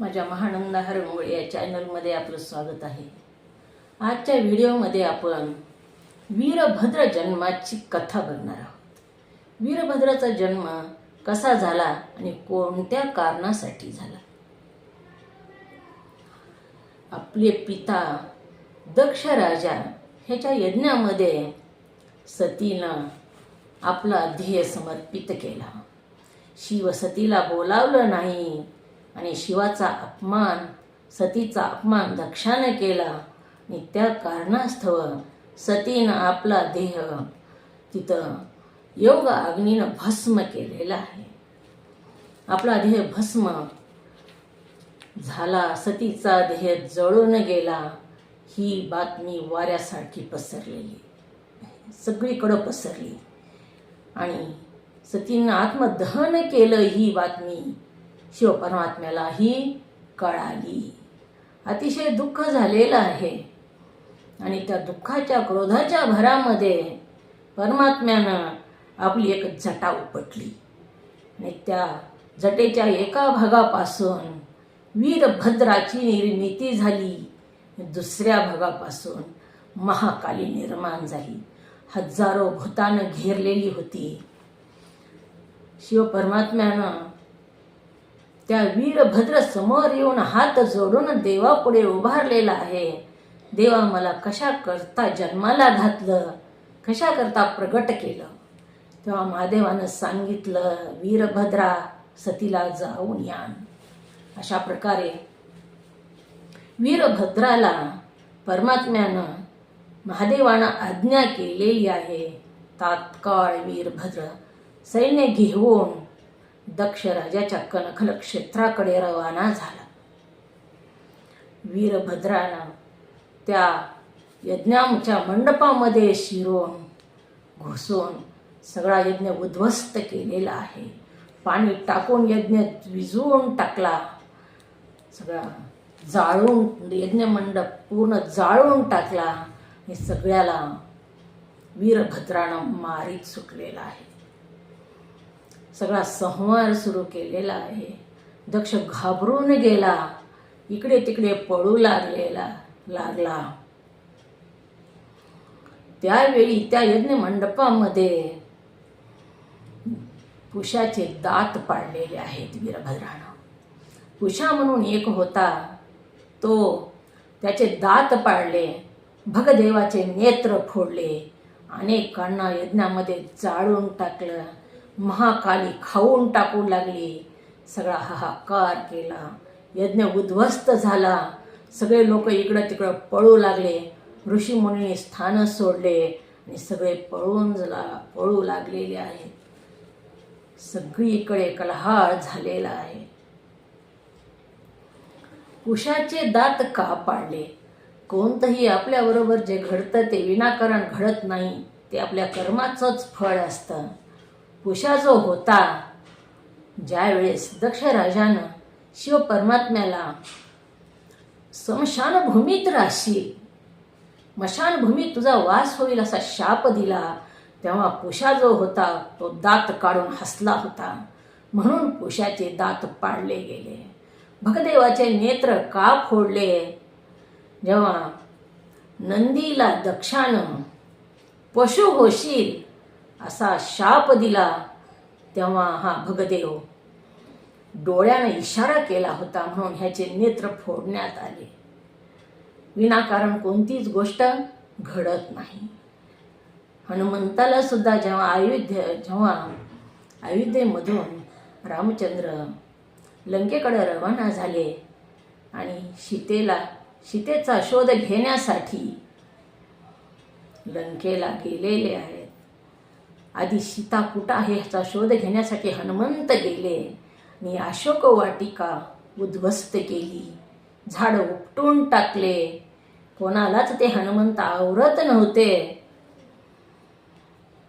माझ्या महानंद हरंगोळे या चॅनलमध्ये आपलं स्वागत आहे. आजच्या व्हिडिओमध्ये आपण वीरभद्र जन्माची कथा बघणार आहोत. वीरभद्राचा जन्म कसा झाला आणि कोणत्या कारणासाठी झाला? आपले पिता दक्ष राजा ह्याच्या यज्ञामध्ये सतीनं आपला ध्येय समर्पित केला. शिव सतीला बोलावलं नाही. आणि शिवाचा अपमान सतीचा अपमान दक्षाने केला. आणि त्या कारणास्तव सतीनं आपला देह तिथं योग अग्नीनं भस्म केलेला आहे. आपला देह भस्म झाला सतीचा देह जळून गेला. ही बातमी वाऱ्यासारखी पसरलेली सगळीकडं पसरली. आणि सतीनं आत्मदहन केलं ही बातमी. शिवपरमात्म्यालाही कळाली. अतिशय दुःख झालेलं आहे. आणि त्या दुःखाच्या क्रोधाच्या भरामध्ये परमात्म्यानं आपली एक जटा उपटली. आणि त्या जटेच्या एका भागापासून वीरभद्राची निर्मिती झाली. दुसऱ्या भागापासून महाकाली निर्माण झाली. हजारो भूतानं घेरलेली होती. शिवपरमात्म्यानं त्या वीरभद्र समोर येऊन हात जोडून देवापुढे उभारलेला आहे. देवा मला कशा करता जन्माला घातलं? कशा करता प्रगट केलं? तेव्हा महादेवानं सांगितलं वीरभद्रा सतीला जाऊन यान अशा प्रकारे वीरभद्राला परमात्म्यानं महादेवानं आज्ञा केलेली आहे. तात्काळ वीरभद्र सैन्य घेऊन दक्ष राजाच्या कनखल क्षेत्राकडे रवाना झाला. वीरभद्रानं त्या यज्ञामच्या मंडपामध्ये शिरून घुसून सगळा यज्ञ उद्ध्वस्त केलेला आहे. पाणी टाकून यज्ञ विजवून टाकला. सगळा जाळून यज्ञ मंडप पूर्ण जाळून टाकला. हे सगळ्याला वीरभद्रानं मारीत सुटलेला आहे. सगळा संहार सुरू केलेला आहे. दक्ष घाबरून गेला. इकडे तिकडे पळू लागलेला लागला. त्यावेळी त्या यज्ञ मंडपामध्ये पुषाचे दात पाडलेले आहेत वीरभद्रानं. पुषा म्हणून एक होता. तो त्याचे दात पाडले भगदेवाचे नेत्र फोडले अनेकांना यज्ञामध्ये जाळून टाकलं. महाकाली खाऊन टाकू लागली. सगळा हाहाकार केला. यज्ञ उद्ध्वस्त झाला. सगळे लोक इकडं तिकडं पळू लागले. ऋषीमुनी स्थानं सोडले आणि सगळे पळून जला पळू लागलेले आहेत. सगळीकडे कलहाळ झालेला आहे. कुशाचे दात का पाडले? कोणतंही आपल्याबरोबर जे घडतं ते विनाकारण घडत नाही. ते आपल्या कर्माचंच फळ असतं. कुशा जो होता ज्यावेळेस दक्ष राजानं शिव परमात्म्याला स्मशानभूमीत राहशील मशानभूमीत तुझा वास होईल असा शाप दिला तेव्हा पुषा जो होता तो दात काढून हसला होता. म्हणून पुषाचे दात पाडले गेले. भगदेवाचे नेत्र का फोडले? जेव्हा नंदीला दक्षानं पशु होशील असा शाप दिला तेव्हा हा भगदेव डोळ्याने इशारा केला होता म्हणून ह्याचे नेत्र फोडण्यात आले. विनाकारण कोणतीच गोष्ट घडत नाही. हनुमंताला सुद्धा जेव्हा अयोध्या जेव्हा अयोध्येमधून रामचंद्र लंकेकडे रवाना झाले आणि सीतेला सीतेचा शोध घेण्यासाठी लंकेला गेलेले आहेत आधी सीता कुठं आहे ह्याचा शोध घेण्यासाठी हनुमंत गेले. आणि अशोक वाटिका उद्ध्वस्त केली. झाडं उपटून टाकले. कोणालाच ते हनुमंत आवरत नव्हते.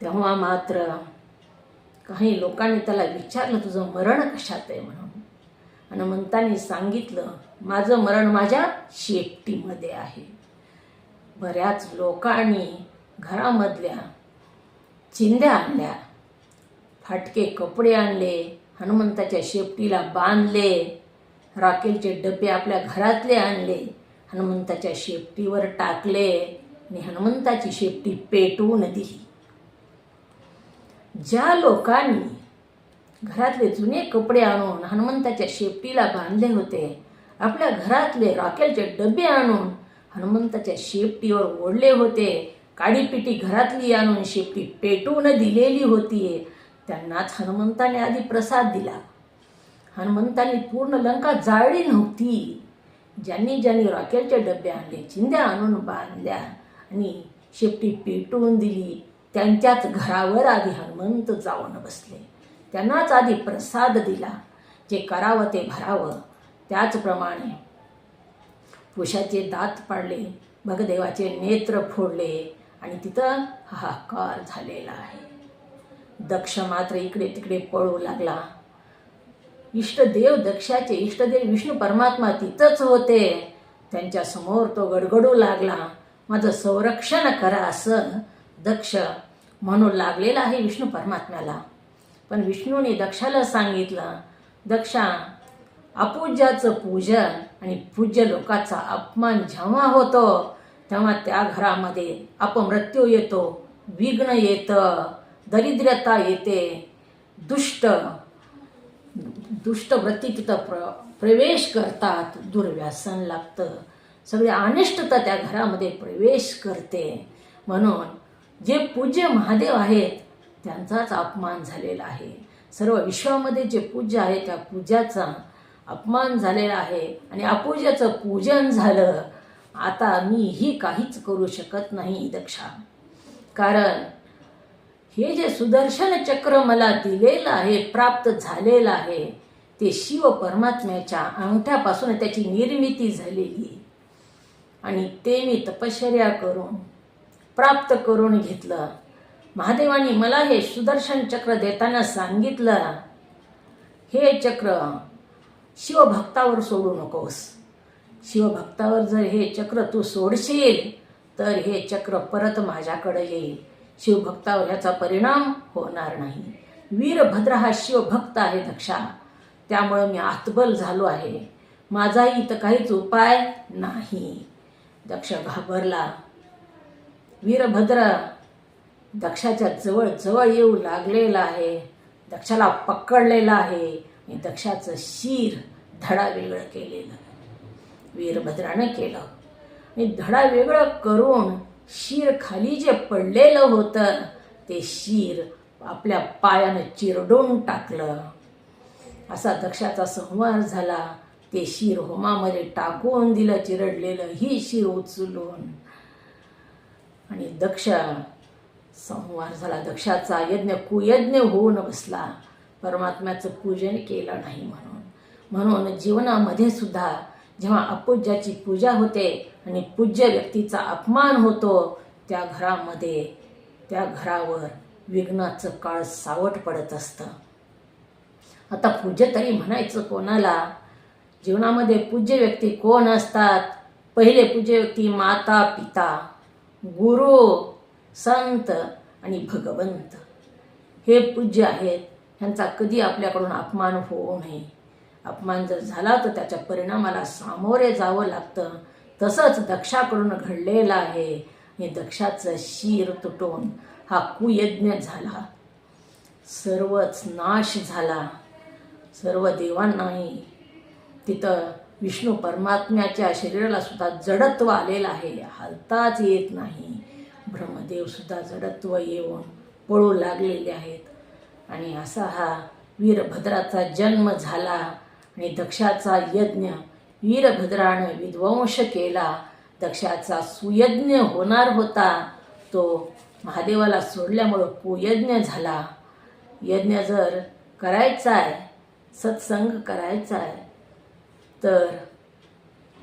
तेव्हा मात्र काही लोकांनी त्याला विचारलं तुझं मरण कशात आहे? म्हणून. हनुमंतांनी सांगितलं माझं मरण माझ्या शेपटीमध्ये आहे. बऱ्याच लोकांनी घरामधल्या चिंध्या आणल्या. फाटके कपडे आणले हनुमंताच्या शेपटीला बांधले राखेलचे डबे आपल्या घरातले आणले हनुमंताच्या शेपटीवर टाकले आणि हनुमंताची शेपटी पेटवून दिली. ज्या लोकांनी घरातले जुने कपडे आणून हनुमंताच्या शेपटीला बांधले होते आपल्या घरातले राखेलचे डबे आणून हनुमंताच्या शेपटीवर ओढले होते काडीपिटी घरातली आणून शेपटी पेटून दिलेली होतीये. त्यांनाच हनुमंताने आधी प्रसाद दिला. हनुमंतांनी पूर्ण लंका जाळली नव्हती. ज्यांनी ज्यांनी रॉकेलचे डबे आणले चिंध्या आणून बांधल्या आणि शेपटी पेटवून दिली त्यांच्याच घरावर आधी हनुमंत जाऊन बसले. त्यांनाच आधी प्रसाद दिला. जे करावं ते भरावं. त्याचप्रमाणे पुषाचे दात पाडले भगदेवाचे नेत्र फोडले आणि तिथं हाहाकार झालेला आहे. दक्ष मात्र इकडे तिकडे पळू लागला. इष्टदेव दक्षाचे इष्टदेव विष्णू परमात्मा तिथंच होते. त्यांच्यासमोर तो गडगडू लागला. माझं संरक्षण करा असं दक्ष म्हणू लागलेला आहे विष्णू परमात्म्याला. पण विष्णूने दक्षाला सांगितलं दक्षा अपूज्याचं पूजन आणि पूज्य लोकाचा अपमान जेव्हा होतो तेव्हा त्या घरामध्ये अपमृत्यू येतो विघ्न येतं दरिद्रता येते दुष्ट दुष्टवृत्ती तिथं प्र प्रवेश करतात दुर्व्यासन लागतं. सगळे अनिष्टता त्या घरामध्ये प्रवेश करते. म्हणून जे पूज्य महादेव आहेत त्यांचाच अपमान झालेला आहे. सर्व विश्वामध्ये जे पूज्य आहे त्या पूजाचा अपमान झालेला आहे. आणि अपूज्याचं पूजन झालं आता मी ही काहीच करू शकत नाही दक्षा. कारण हे जे सुदर्शन चक्र मला दिलेलं आहे प्राप्त झालेलं आहे ते शिव परमात्म्याच्या अंगठ्यापासून त्याची निर्मिती झालेली. आणि ते मी तपश्चर्या करून प्राप्त करून घेतलं. महादेवाने मला हे सुदर्शन चक्र देताना सांगितलं हे चक्र शिवभक्तावर सोडू नकोस. शिवभक्तावर जर हे चक्र तू सोडशील तर हे चक्र परत माझ्याकडे येईल. शिवभक्तावर ह्याचा परिणाम होणार नाही. वीरभद्र हा शिवभक्त आहे दक्षा. त्यामुळं मी आतबल झालो आहे. माझाही इथं काहीच उपाय नाही. दक्ष घाबरला. वीरभद्र दक्षाच्या जवळ जवळ येऊ लागलेला आहे. दक्षाला पकडलेला आहे. आणि दक्षाचं शिर धडा वेगळं केलेलं. वीरभद्रानं केलं. आणि धडा वेगळं करून शीर खाली जे पडलेलं होतं ते शीर आपल्या पायानं चिरडून टाकलं. असा दक्षाचा संहार झाला. ते शीर होमामध्ये टाकून दिलं चिरडलेलं ही शीर उचलून. आणि दक्ष संहार झाला. दक्षाचा यज्ञ कुयज्ञ होऊन बसला. परमात्म्याचं पूजन केलं नाही म्हणून. म्हणून जीवनामध्ये सुद्धा जेव्हा अपूज्याची पूजा होते आणि पूज्य व्यक्तीचा अपमान होतो त्या घरामध्ये त्या घरावर विघ्नाचं काळ सावट पडत असतं. आता पूज्य तरी म्हणायचं कोणाला जीवनामध्ये पूज्य व्यक्ती कोण असतात? पहिले पूज्य व्यक्ती माता पिता गुरु संत आणि भगवंत. हे पूज्य आहेत ह्यांचा कधी आपल्याकडून अपमान होऊ नये. अपमान जर झाला तर त्याच्या परिणामाला सामोरे जावं लागतं. तसंच दक्षाकडून घडलेलं आहे. आणि दक्षाचं शिर तुटून हा कुयज्ञ झाला. सर्वच नाश झाला. सर्व देवांनाही तिथं विष्णू परमात्म्याच्या शरीराला सुद्धा जडत्व आलेलं आहे. हालताच येत नाही. ब्रह्मदेव सुद्धा जडत्व येऊन पळू लागलेले आहेत. आणि असा हा वीरभद्राचा जन्म झाला. आणि दक्षाचा यज्ञ वीरभद्रानं विध्वंस केला. दक्षाचा सुयज्ञ होणार होता. तो महादेवाला सोडल्यामुळं कुयज्ञ झाला. यज्ञ जर करायचा आहे सत्संग करायचा आहे तर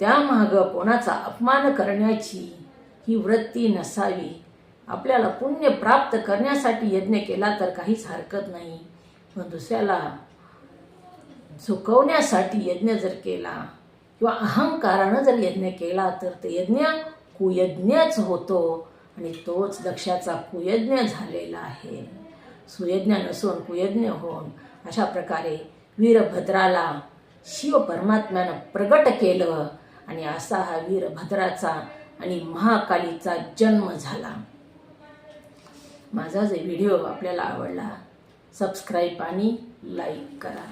त्यामागं कोणाचा अपमान करण्याची ही वृत्ती नसावी. आपल्याला पुण्य प्राप्त करण्यासाठी यज्ञ केला तर काहीच हरकत नाही. पण दुसऱ्याला झुकवण्यासाठी यज्ञ जर केला किंवा अहंकारानं जर यज्ञ केला तर ते यज्ञ कुयज्ञच होतो आणि तोच दक्षाचा कुयज्ञ झालेला आहे. सुयज्ञ नसून कुयज्ञ होऊन अशा प्रकारे वीरभद्राला शिव परमात्म्यानं प्रगट केलं आणि असा हा वीरभद्राचा आणि महाकालीचा जन्म झाला. माझा जे व्हिडिओ आपल्याला आवडला सबस्क्राईब आणि लाईक करा.